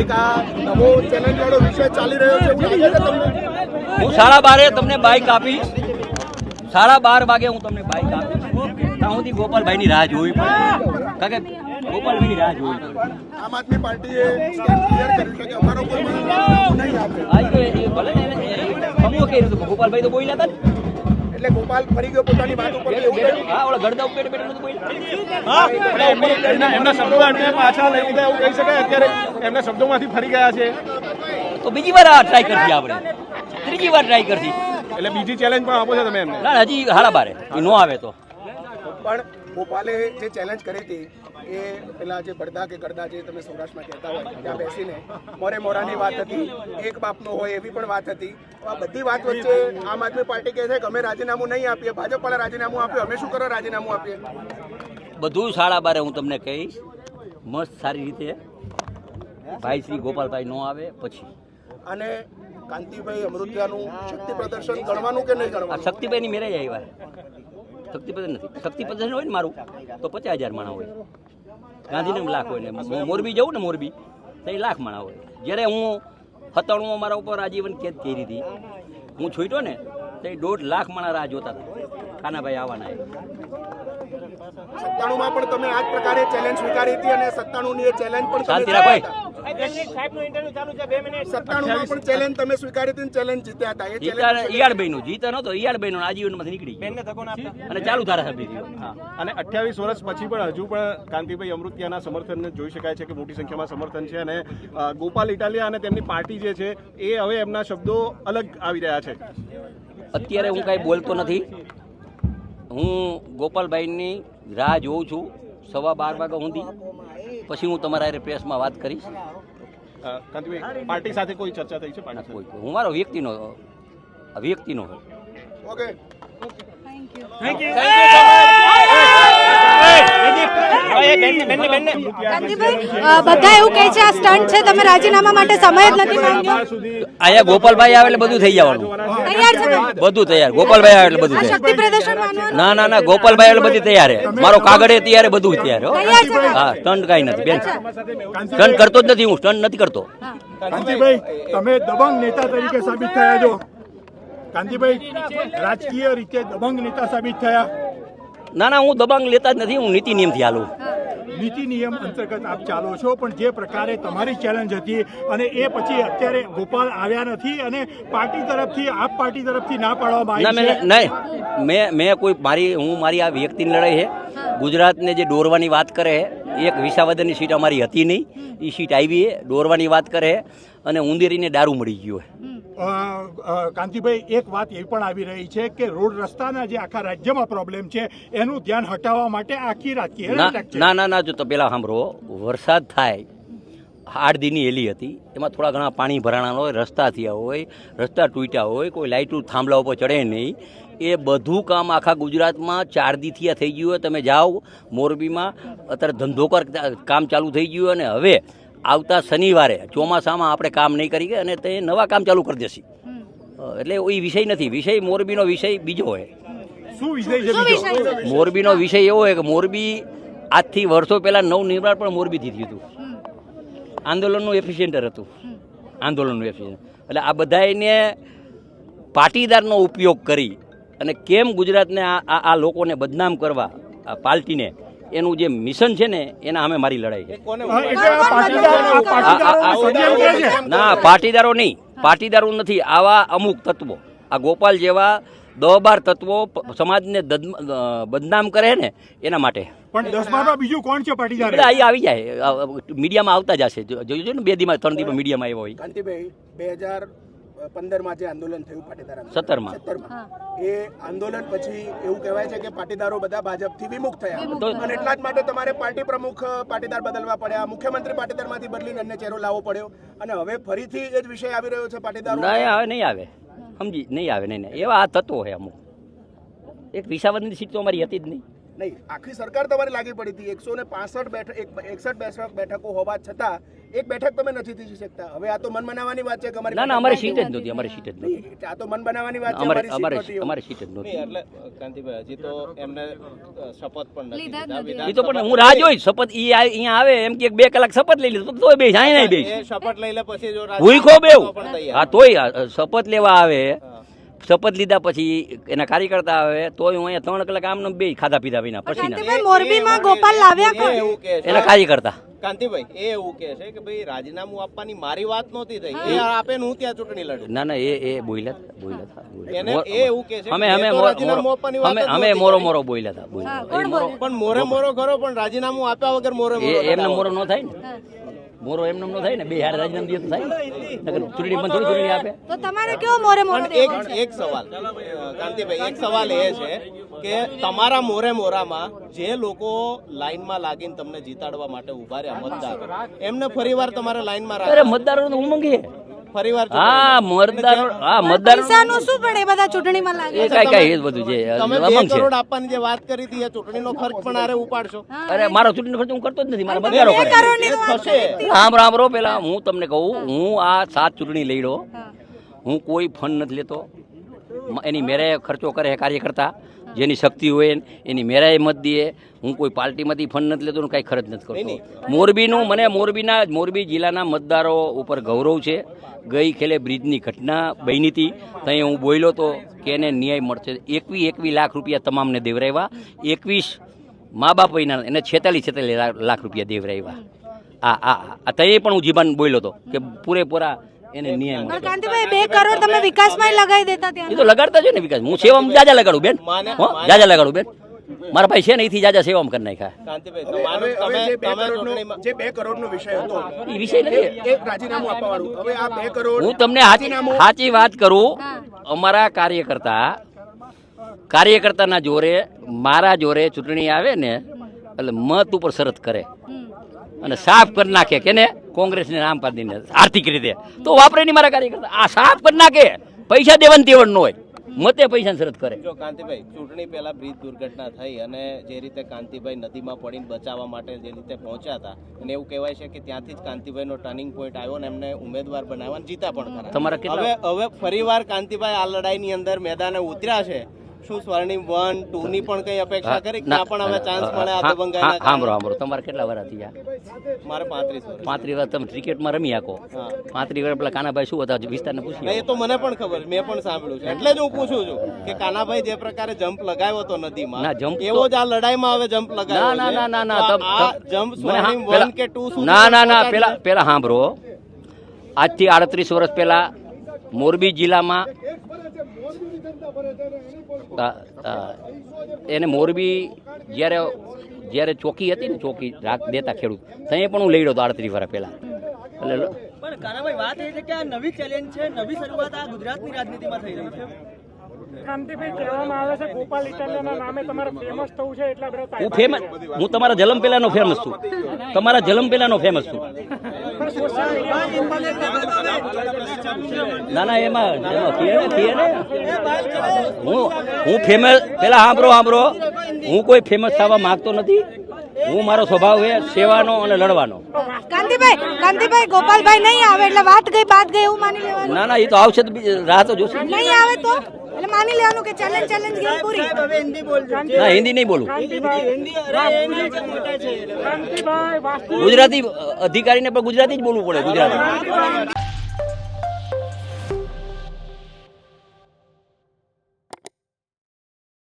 એક આ નવો ચેલેન્જ વિષય ચાલી રહ્યો છે લાગે છે તમને? હું સાડા બારે તમને બાઇક આપીશ. સાડા બાર વાગે હું તમને બાઇક આપીશ. ત્યાં સુધી ગોપાલભાઈની રાહ જોવી પડે. કારણ કે ગોપાલભાઈની રાહ જોવી પડે. આમ આદમી પાર્ટીએ ક્લિયર કર્યું છે કે અમારો કોઈ નહીં આપે આ તો ભલે ને એને- એને રીતે ગોપાલભાઈ તો બોલ્યા હતા ને એટલે ગોપાલ ફરી ગયો પોતાની વાત ઉપર એમના એમના શબ્દો એમને પાછા લઈ લીધા એવું કહી શકાય અત્યારે એમના શબ્દોમાંથી ફરી ગયા છે. તો બીજી વાર આ ટ્રાય કરશી આપણે. ત્રીજી વાર ટ્રાય કરશી એટલે બીજી ચેલેન્જ પણ આપો છો તમે એમને. ના હજી હારા બારે. એ નો આવે તો. પણ ભોપાલે જે ચેલેન્જ કરી હતી એ પેલા જે બળદા કે ગરદા જે તમે સૌરાષ્ટ્રમાં કહેતા હોય ત્યાં બેસીને મોરે મોરાની વાત હતી એક બાપનો હોય એવી પણ વાત હતી. આ બધી વાત વચ્ચે આમ આદમી પાર્ટી કહે છે કે અમે રાજીનામું નહીં આપીએ ભાજપ પણ રાજીનામું આપીએ અમે શું કરો રાજીનામું આપીએ? બધું સાડા બારે હું તમને કહીશ. મસ્ત સારી રીતે ભાઈ શ્રી ગોપાલભાઈ નો આવે પછી. અને કાંતિભાઈ અમૃતિયાનું શક્તિ પ્રદર્શન ગણવાનું કે નહીં ગણવાનું? શક્તિભાઈની મેરેજ આવ્યા શક્તિ નથી. શક્તિ પ્રદર્શન હોય ને મારું તો પચાસ હજાર માણા હોય. ગાંધીનગર લાખ હોય ને મોરબી જવું ને મોરબી તો એ લાખ માણા હોય. જ્યારે હું સત્તાણું મારા ઉપર આજીવન કેદ કરી હતી હું છૂટ્યો ને તો એ દોઢ લાખ માણા રાહ જોતા હતા. ખાનાભાઈ આવવાના એ. સત્તાણું માં પણ તમે આ જ પ્રકારે ચેલેન્જ સ્વીકારી હતી અને સત્તાણું ની એ ચેલેન્જ પણ શાંતિ રાખો. સત્તાણું ચેલેન્જ તમે સ્વીકારી હતી ચેલેન્જ જીત્યા હતા. એ જીતા નતો ઈયાળભાઈ નું આજીવનમાંથી નીકળી ગયો. અને ચાલુ ધારાસભ્ય અને અઠ્યાવીસ વર્ષ પછી પણ હજુ પણ કાંતિભાઈ અમૃતિયાના સમર્થનને જોઈ શકાય છે કે મોટી સંખ્યામાં સમર્થન છે અને ગોપાલ ઇટાલિયા અને તેમની પાર્ટી જે છે એ હવે એમના શબ્દો અલગ આવી રહ્યા છે. અત્યારે હું કાંઈ બોલતો નથી. હું ગોપાલભાઈની રાહ જોઉં છું. સવા બાર વાગ્યા સુધી. પછી હું તમારા હારે પ્રેસમાં વાત કરીશ. કાંતિભાઈ પાર્ટી સાથે કોઈ ચર્ચા થઈ છે? કોઈ હું મારો વ્યક્તિનો વ્યક્તિનો ઓકે થેન્ક અ, બધા એવું કહે છે આ સ્ટન્ટ છે તમે રાજીનામા માટે સમય જ નથી માંગ્યો. અહીંયા ગોપાલભાઈ આવે એટલે બધું થઈ જવાનું. તૈયાર? બધું તૈયાર. ગોપાલભાઈ આવે એટલે બધું તૈયાર. શક્તિ પ્રદર્શન ના ના ના ગોપાલભાઈ એટલે બધું તૈયાર છે. મારો કાગળે તૈયાર છે, બધું તૈયાર હો. હા સ્ટન્ટ કાંઈ નથી બેન. સ્ટન્ટ કરતો જ નથી હું સ્ટન્ટ નથી કરતો. કાંતિભાઈ તમે દબંગ નેતા તરીકે સાબિત થયા છો. કાંતિભાઈ રાજકીય રીતે દબંગ નેતા સાબિત થયા. ના ના હું દબાંગ લેતા જ નથી હું નીતિ નિયમથી હાલું. નીતિ નિયમ અંતર્ગત આપ ચાલો છો પણ જે પ્રકારે તમારી ચેલેન્જ હતી અને એ પછી અત્યારે ગોપાલ આવ્યા નથી અને પાર્ટી તરફથી આપ પાર્ટી તરફથી ના પાડવામાં આવી છે. નહીં. મેં મેં કોઈ મારી હું મારી આ વ્યક્તિની લડાઈ છે. ગુજરાતને જે દોરવાની વાત કરે એક વિસાવદનની સીટ અમારી હતી નહીં. એ સીટ આવી છે દોરવાની વાત કરે અને ઉંદેરીને દારૂ મળી ગયો કાંતિભાઈ એક વાત એ પણ આવી રહી છે કે રોડ રસ્તાના જે આખા રાજ્યમાં પ્રોબ્લેમ છે એનું ધ્યાન હટાવવા માટે આખી રાજકીય ના ના ના ના જો તો પેલા સાંભળો વરસાદ થાય આઠ દીની એલી હતી એમાં થોડા ઘણા પાણી ભરાણા હોય રસ્તા થયા હોય રસ્તા તૂટ્યા હોય કોઈ લાઇટું થાંભલા ઉપર ચડે નહીં એ બધું કામ આખા ગુજરાતમાં ચાર દીથી આ થઈ ગયું હોય તમે જાઓ મોરબીમાં અત્યારે ધંધો કર કામ ચાલુ થઈ ગયું અને હવે આવતા શનિવારે ચોમાસામાં આપણે કામ નહીં કરી અને તે નવા કામ ચાલુ કરી દેશે. એટલે એ વિષય નથી. વિષય મોરબીનો વિષય બીજો હોય. છે શું વિષય મોરબીનો વિષય એવો હોય કે મોરબી આજથી વર્ષો પહેલા નવ નિર્માણ પણ મોરબીથી થયું હતું. આંદોલનનું એફિશિયન્ટર હતું. આંદોલનનું એફિશિયન્ટ એટલે આ બધાને પાટીદારનો ઉપયોગ કરી અને કેમ ગુજરાતને આ આ આ લોકોને બદનામ કરવા આ પાર્ટીને એનું જે મિશન છે ને એના અમે મારી લડાઈ છે. ના પાટીદારો નહીં. પાટીદારો નથી આવા અમુક તત્વો. આ ગોપાલ જેવા દહ બાર તત્વો સમાજને બદનામ કરે ને એના માટે. પણ દસ બારમાં બીજું કોણ છે પાટીદાર? અહીં આવી જાય. મીડિયામાં આવતા જશે જોયું જોજો ને બે દીમાં ત્રણ દીમાં મીડિયામાં આવ્યો હોય. કાંતિભાઈ બે હજાર પંદરમાં જે આંદોલન થયું પાટીદાર સત્તરમાં. સત્તરમાં. એ આંદોલન પછી એવું કહેવાય છે કે પાટીદારો બધા ભાજપથી વિમુખ થયા. તો- અને એટલા જ માટે તમારે પાર્ટી પ્રમુખ પાટીદાર બદલવા પડ્યા. મુખ્યમંત્રી પાટીદારમાંથી બદલીને અન્ય ચહેરો લાવવો પડ્યો. અને હવે ફરીથી એ જ વિષય આવી રહ્યો છે પાટીદાર. નહીં આવે નહીં આવે. સમજી નહીં આવે નહીં નહીં. એવા આ તત્વો છે અમુક. એક વિસાવદની સીટ તો અમારી હતી જ નહીં. નહીં આખી સરકાર તમારે લાગી પડી હતી. એકસો ને પાસઠ બેઠક એકસઠ બેઠક બેઠકો હોવા છતાં એક બેઠક તમે નથી જીતી શકતા. હવે આ તો મન બનાવવાની વાત છે કે અમારી ના ના અમારી સીટ જ નહોતી અમારી સીટ જ નહોતી. આ તો મન બનાવવાની વાત છે અમારે અમારી સીટ અમારી સીટ જ નહોતી. એટલે કાંતિભાઈ હજી તો એમને શપથ પણ નથી. એ તો પણ હું રાહ જોઈ શપથ ઈ અહીંયા આવે એમ કે બે કલાક શપથ લઈ લીધું તોય બે જાય નહીં બે શપથ લઈ લે પછી જો ભૂઈખો ખો બેવ. હા તોય શપથ લેવા આવે. હા. શપથ લીધા પછી એના કાર્યકર્તા આવે તોય હું અહીંયા ત્રણ કલાક આમનો બે ખાધા પીધા વિના પછી મોરબીમાં ગોપાલ લાવ્યા એ કોણ એવું કહે છે. એના કાર્યકર્તા કાંતિભાઈ એ એવું કહે છે કે ભાઈ રાજીનામું આપવાની મારી વાત નહોતી થઈ એ આપે ને હું ત્યાં ચૂંટણી લડું ના ના એ એ બોલ્યા હતા બોલ્યા હતા બોલ્યા એને હતા. એ એવું કહે છે અમે અમે મોરો- રાજીનામું આપવાની વાત અમે અમે મોરો બોલ્યા હતા પણ મોરે મોરો ખરો પણ રાજીનામું આપ્યા વગર મોરે મોરો એમને મોરો ન થાય ને મોરો એમ ન થાય ને બે હાર રાજીનામું દે તો થાય. ચૂંટણી પણ થોડી ચૂંટણી આપે. તો તમારે કેવો મોરે મોરો એક એક સવાલ. કાંતિભાઈ એક સવાલ એ છે કે તમારા મોરે મોરામાં જે લોકો લાઈનમાં લાગીને તમને જીતાડવા માટે ઊભા રહ્યા મતદાર એમને ફરીવાર તમારે લાઈનમાં અરે રાખવા? મતદારો તો ઉમંગ છે ફરીવાર હા મતદારો હા મતદારો પૈસાનું શું પડે બધા ચૂંટણીમાં લાગે? એ કાંઈ કાંઈ એ બધું છે. તમે બે કરોડ આપવાની જે વાત કરી હતી એ ચૂંટણીનો ખર્ચ પણ આરે ઉપાડશો. અરે મારો ચૂંટણીનો ખર્ચ હું કરતો જ નથી. મારા રામ રામ રો પેલા. હું તમને કહું હું. આ સાત ચૂંટણી લઈડો હું. કોઈ ફંડ નથી લેતો. એની મેરે ખર્ચો કરે છે કાર્યકર્તા જેની શક્તિ હોય એની મેરાએ મત દે હું કોઈ પાર્ટીમાંથી ફંડ નથી લેતો કાંઈ ખર્ચ નથી કરતો. મોરબીનું મને મોરબીના મોરબી જિલ્લાના મતદારો ઉપર ગૌરવ છે. ગઈ ખેલે બ્રિજની ઘટના બની હતી. ત્યાં હું બોલ્યો તો કે એને ન્યાય મળશે. એકવી એકવી લાખ રૂપિયા તમામને દેવરાવ્યા એકવીસ મા બાપ એના એને છેતાલીસ છેતાલીસ લાખ રૂપિયા દેવરાવ્યા આ આ તઈએ પણ હું જીવન બોલ્યો હતો કે પૂરેપૂરા એને ન્યાય પણ કાંતિભાઈ બે કરોડ તમે વિકાસમાં લગાવી દેતા એ તો લગાડતા જ ને વિકાસ. હું સેવામાં જાજા લગાડું બેન. હો? જાજા લગાડું બેન. મારા ભાઈ છે ને એથી જાજા સેવામાં કરી નાખ્યા. કાંતિભાઈ હવે તમારું હવે તમે જે બે તમે કરોડનો ચૂંટણીમાં જે બે કરોડનો વિષય હતો એ વિષય નથી. રાજીનામું આપવા વાળું હવે આ બે કરોડ હું તમને સાચી વાત કરું. અમારા કાર્યકર્તા કાર્યકર્તાના જોરે મારા જોરે ચૂંટણી આવે ને એટલે મત ઉપર શરત કરે. અને સાફ કરી નાખે કેને કોંગ્રેસને નામ પાડીને આર્થિક રીતે. તો વાપરે નહીં મારા કાર્યકર્તા. આ સાફ કરી નાખે. પૈસા દેવાનું તેવડ ન હોય. મતે પૈસા શરત કરે. જો કાંતિભાઈ ચૂંટણી પહેલા બ્રિજ દુર્ઘટના થઈ અને જે રીતે કાંતિભાઈ નદીમાં પડીને બચાવવા માટે જે રીતે પહોંચ્યા હતા અને એવું કહેવાય છે કે ત્યાંથી જ કાંતિભાઈનો ટર્નિંગ પોઈન્ટ આવ્યો ને એમને ઉમેદવાર બનાવવા અને જીતા પણ ખરા. તમારા હવે હવે ફરીવાર કાંતિભાઈ આ લડાઈની અંદર મેદાને ઉતર્યા છે. શું સ્વર્ણિમ વન ટુ ની પણ કઈ અપેક્ષા કરી ત્યાં પણ હવે ચાન્સ મળે આ હા, સાંભળો સાંભળો તમારે કેટલા વાર થયા? મારે પાંત્રીસ વર્ષ પાંત્રીસ વાર તમે ક્રિકેટમાં રમી આકો હા. પાંત્રીસ વાર પેલા કાનાભાઈ શું હતા વિસ્તારને પૂછ્યું એ તો મને પણ ખબર મેં પણ સાંભળ્યું છે. એટલે જ હું પૂછું છું કે કાનાભાઈ જે પ્રકારે જમ્પ લગાવ્યો હતો નદીમાં ના, જમ્પ એવો જ આ લડાઈમાં હવે જમ્પ લગાવ્યો ના ના ના ના આ જમ્પ સ્વર્ણિમ વન કે ટુ શું ના ના ના પેલા પેલા સાંભળો આજથી આડત્રીસ વર્ષ પહેલા મોરબી જિલ્લામાં એને મોરબી જ્યારે જ્યારે ચોકી હતી ને, ચોકી રાખ દેતા ખેડૂત, ત્યાં પણ હું લઈ રહ્યો હતો આડત્રીસ વર્ષ પહેલા. એટલે પણ કાનાભાઈ, વાત એ છે કે આ નવી ચેલેન્જ છે, નવી શરૂઆત આ ગુજરાતની રાજનીતિમાં થઈ રહી છે. કાંતિભાઈ કહેવામાં આવે છે ગોપાલ ઇટાલિયાના નામે તમારે ફેમસ થવું છે એટલા બધા હું ફેમસ હું તમારા જલમ પહેલાનો ફેમસ છું. તમારા જલમ પહેલાનો ફેમસ છું. ના ના એમાં હું હું ફેમસ પેલા સાંભળો સાંભળો. હું કોઈ ફેમસ થવા માંગતો નથી. હું મારો સ્વભાવ છે સેવાનો અને લડવાનો. કાંતિભાઈ કાંતિભાઈ ગોપાલભાઈ નહીં આવે એટલે વાત ગઈ બાત ગઈ એવું માની લેવાનું. ના ના એ તો આવશે રાહ તો જોશે. નહીં આવે તો? એટલે માની લેવાનું કે ચેલેન્જ ચેલેન્જ ગેમ પૂરી. હવે હિન્દી બોલજો. ના હિન્દી નહીં બોલું. હિન્દી અરે એના જે મોટા છે. ગુજરાતી અધિકારીને પણ ગુજરાતી જ બોલવું પડે ગુજરાતી.